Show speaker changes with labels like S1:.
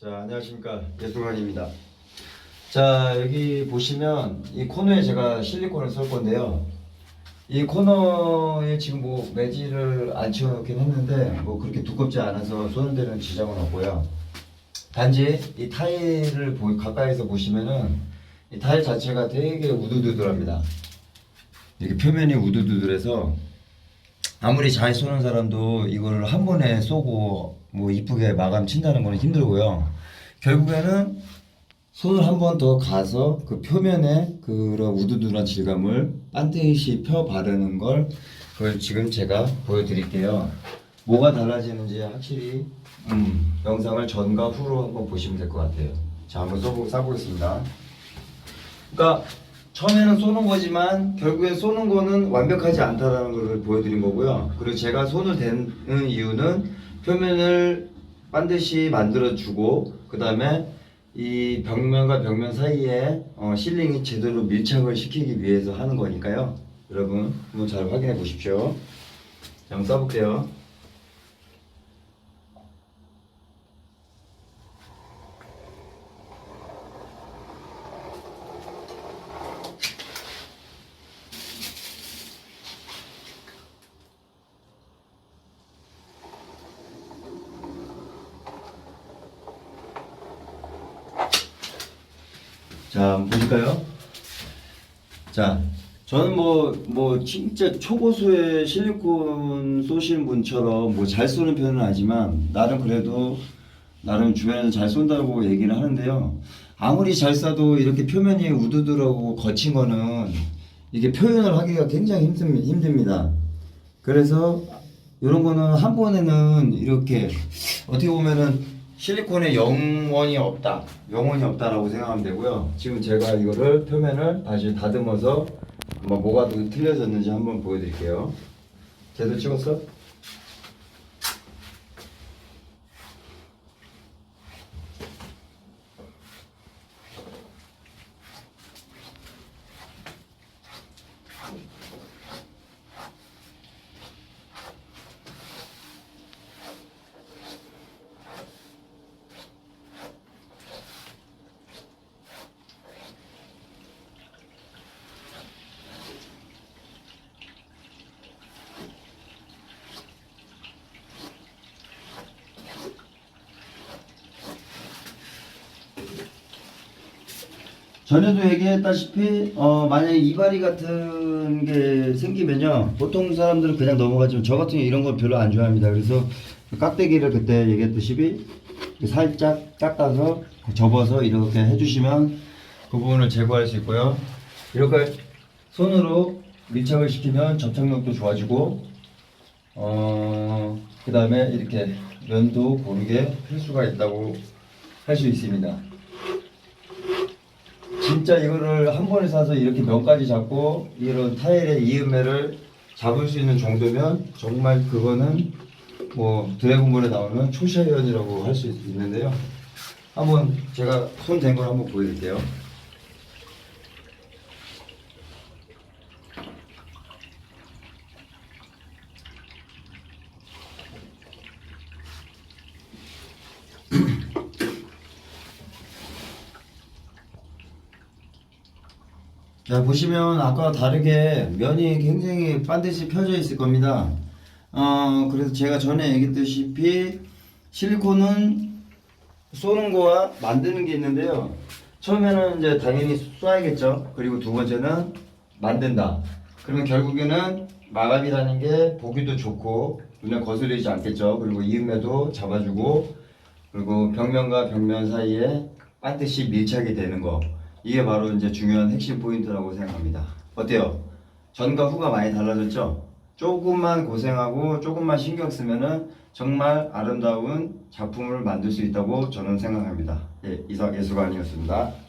S1: 자, 안녕하십니까. 예술관입니다. 자, 여기 보시면 이 코너에 제가 실리콘을 쏠 건데요. 이 코너에 지금 뭐 매질을 안 치워놓긴 했는데 뭐 그렇게 두껍지 않아서 쏘는 데는 지장은 없고요. 단지 이 타일을 보- 가까이서 보시면은 이 타일 자체가 되게 우두두들합니다. 이렇게 표면이 우두두들해서 아무리 잘 쏘는 사람도 이걸 한 번에 쏘고 뭐 이쁘게 마감 친다는 거는 힘들고요. 결국에는 손을 한 번 더 가서 그 표면에 그런 우두두한 질감을 반드시 펴 바르는 걸 그걸 지금 제가 보여드릴게요. 뭐가 달라지는지 확실히 음, 영상을 전과 후로 한번 보시면 될 것 같아요. 자, 한번 써보, 써보겠습니다. 그러니까 처음에는 쏘는 거지만 결국에 쏘는 거는 완벽하지 않다라는 걸 보여드린 거고요. 그리고 제가 손을 대는 이유는 표면을 반드시 만들어주고 그 다음에 이 벽면과 벽면 사이에 어, 실링이 제대로 밀착을 시키기 위해서 하는 거니까요. 여러분 한번 잘 확인해 보십시오. 자, 한번 써볼게요. 자, 보실까요? 자, 저는 뭐, 뭐, 진짜 초고수의 실리콘 쏘시는 분처럼 뭐 잘 쏘는 편은 아니지만, 나름 그래도, 나름 주변에서 잘 쏜다고 얘기를 하는데요. 아무리 잘 쏴도 이렇게 표면이 우두두라고 거친 거는 이게 표현을 하기가 굉장히 힘듭, 힘듭니다. 그래서 이런 거는 한 번에는 이렇게 어떻게 보면은 실리콘에 영원이 없다, 영원이 없다라고 생각하면 되고요. 지금 제가 이거를 표면을 다시 다듬어서 한번 뭐가 더 틀려졌는지 한번 보여드릴게요. 제대로 찍었어? 전에도 얘기했다시피 어 만약에 이발이 같은 게 생기면요 보통 사람들은 그냥 넘어가지만 저 같은 경우 이런 거 별로 안 좋아합니다 그래서 그 깍대기를 그때 얘기했듯이 살짝 깎아서 접어서 이렇게 해주시면 그 부분을 제거할 수 있고요 이렇게 손으로 밀착을 시키면 접착력도 좋아지고 어 그 다음에 이렇게 면도 고르게 필 수가 있다고 할 수 있습니다. 진짜 이거를 한 번에 사서 이렇게 면까지 잡고 이런 타일의 이음매를 잡을 수 있는 정도면 정말 그거는 뭐 드래곤볼에 나오는 초샤이언이라고 할 수 있는데요. 한번 제가 손 댄 걸 한번 보여드릴게요. 자 보시면 아까와 다르게 면이 굉장히 반드시 펴져 있을 겁니다. 어 그래서 제가 전에 얘기했다시피 실리콘은 쏘는 거와 만드는 게 있는데요. 처음에는 이제 당연히 쏴야겠죠. 그리고 두 번째는 만든다. 그러면 결국에는 마감이라는 게 보기도 좋고 눈에 거슬리지 않겠죠. 그리고 이음매도 잡아주고 그리고 벽면과 벽면 사이에 반드시 밀착이 되는 거. 이게 바로 이제 중요한 핵심 포인트라고 생각합니다. 어때요? 전과 후가 많이 달라졌죠? 조금만 고생하고 조금만 신경 쓰면은 정말 아름다운 작품을 만들 수 있다고 저는 생각합니다. 예, 이상 예술관이었습니다.